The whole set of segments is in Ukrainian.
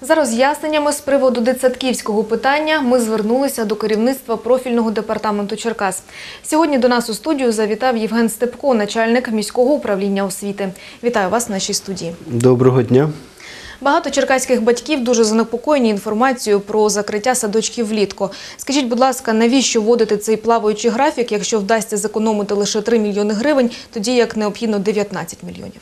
За роз'ясненнями з приводу дитсадківського питання ми звернулися до керівництва профільного департаменту Черкас. Сьогодні до нас у студію завітав Євген Степко, начальник міського управління освіти. Вітаю вас в нашій студії. Доброго дня. Багато черкаських батьків дуже занепокоєні інформацією про закриття садочків влітку. Скажіть, будь ласка, навіщо вводити цей плаваючий графік, якщо вдасться зекономити лише 3 мільйони гривень, тоді як необхідно 19 мільйонів?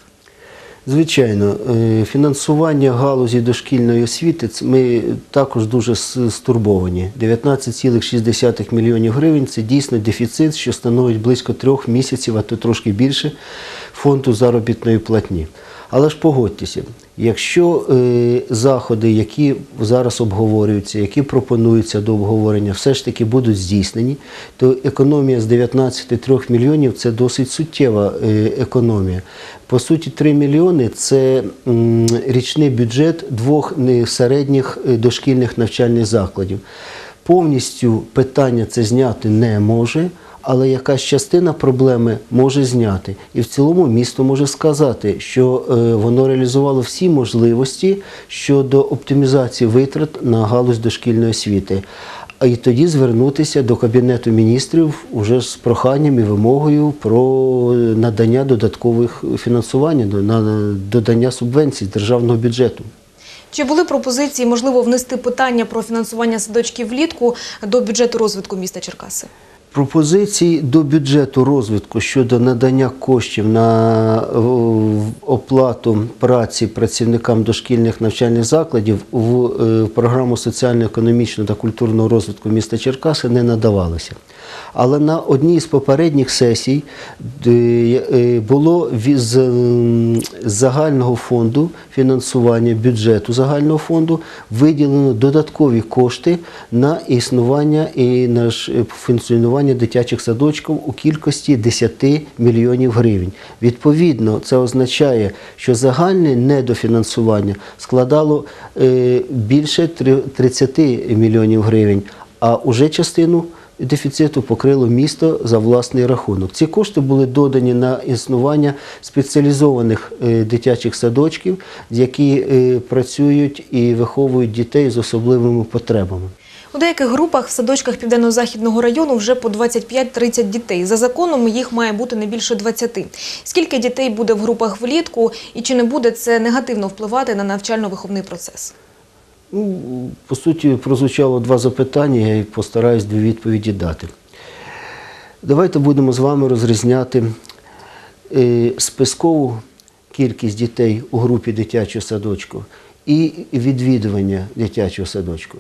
Звичайно, е, фінансування галузі дошкільної освіти ми також дуже стурбовані. 19,6 мільйонів гривень це дійсно дефіцит, що становить близько трьох місяців, а то трошки більше фонду заробітної платні. Але ж погодьтеся, якщо е, заходи, які зараз обговорюються, які пропонуються до обговорення, все ж таки будуть здійснені, то економія з 19,3 мільйонів це досить суттєва е, економія. По суті, 3 мільйони це м, річний бюджет двох середніх е, дошкільних навчальних закладів. Повністю питання це зняти не може, але якась частина проблеми може зняти. І в цілому місто може сказати, що е, воно реалізувало всі можливості щодо оптимізації витрат на галузь дошкільної освіти. А і тоді звернутися до Кабінету міністрів уже з проханням і вимогою про надання додаткових фінансування, на додання субвенцій державного бюджету. Чи були пропозиції, можливо, внести питання про фінансування садочків влітку до бюджету розвитку міста Черкаси? Пропозицій до бюджету розвитку щодо надання коштів на е, оплату праці працівникам дошкільних навчальних закладів в е, програму соціально-економічного та культурного розвитку міста Черкаси не надавалося. Але на одній з попередніх сесій е, було з загального фонду фінансування бюджету загального фонду виділено додаткові кошти на існування і на ж- функціонування дитячих садочків у кількості 10 мільйонів гривень. Відповідно, це означає, що загальне недофінансування складало е, більше 30 мільйонів гривень, а уже частину дефіциту покрило місто за власний рахунок. Ці кошти були додані на існування спеціалізованих е, дитячих садочків, які е, працюють і виховують дітей з особливими потребами. У деяких групах в садочках Південно-Західного району вже по 25-30 дітей. За законом їх має бути не більше 20. Скільки дітей буде в групах влітку і чи не буде це негативно впливати на навчально-виховний процес? Ну, по суті, прозвучало два запитання, я постараюсь дві відповіді дати. Давайте будемо з вами розрізняти е, спискову кількість дітей у групі дитячого садочку і відвідування дитячого садочку.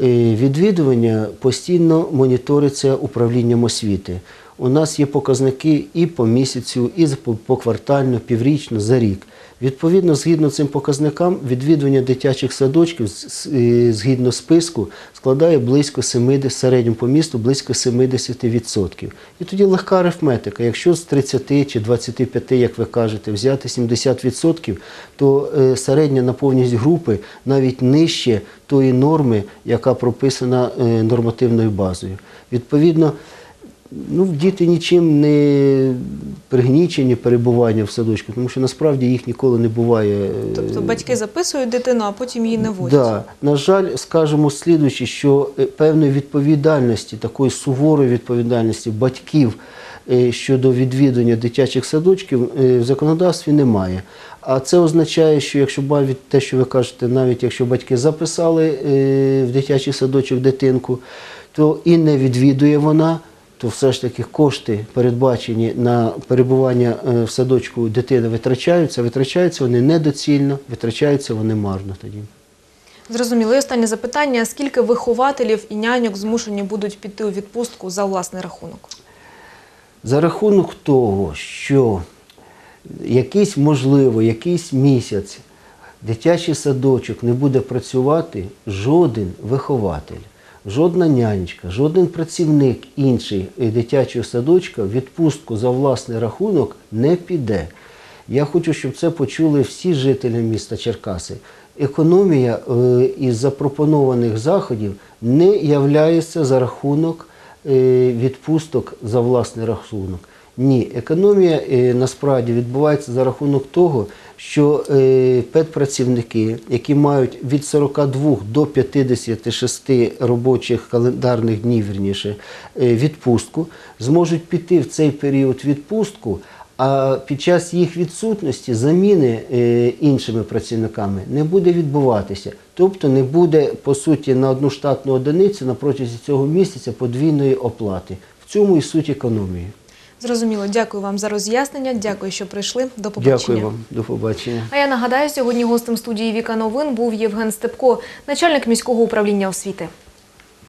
Відвідування постійно моніториться управлінням освіти. У нас є показники і по місяцю, і по- поквартально, піврічно, за рік. Відповідно, згідно цим показникам, відвідування дитячих садочків згідно списку складає близько 70, в середньому по місту близько 70%. І тоді легка арифметика. Якщо з 30 чи 25, як ви кажете, взяти 70%, то е, середня наповненість групи навіть нижче тої норми, яка прописана е, нормативною базою. Відповідно, ну, діти нічим не пригнічені перебування в садочку, тому що насправді їх ніколи не буває. е, Тобто батьки записують дитину, а потім її не водять. Да. На жаль, скажемо слідуючи, що е, певної відповідальності, такої суворої відповідальності батьків е, щодо відвідування дитячих садочків в законодавстві немає. А це означає, що якщо навіть те, що ви кажете, навіть якщо батьки записали в дитячий садочок дитинку, то і не відвідує вона, то все ж таки кошти, передбачені на перебування е, в садочку дитини, витрачаються. Витрачаються вони недоцільно, витрачаються вони марно тоді. Зрозуміло. І останнє запитання: скільки вихователів і няньок змушені будуть піти у відпустку за власний рахунок? За рахунок того, що якийсь, можливо, якийсь місяць дитячий садочок не буде працювати, жоден вихователь, жодна нянечка, жоден працівник інший е, дитячого садочка в відпустку за власний рахунок не піде. Я хочу, щоб це почули всі жителі міста Черкаси. Економія е, із запропонованих заходів не являється за рахунок е, відпусток за власний рахунок. Ні, економія е, насправді відбувається за рахунок того, що е, педпрацівники, які мають від 42 до 56 робочих календарних днів, вірніше, е, відпустку, зможуть піти в цей період відпустку. А під час їх відсутності заміни іншими працівниками не буде відбуватися. Тобто не буде, по суті, на одну штатну одиницю на протязі цього місяця подвійної оплати. В цьому і суть економії. Зрозуміло, дякую вам за роз'яснення. Дякую, що прийшли. До побачення. Дякую вам. До побачення. А я нагадаю, сьогодні гостем студії Віка Новин був Євген Степко, начальник міського управління освіти.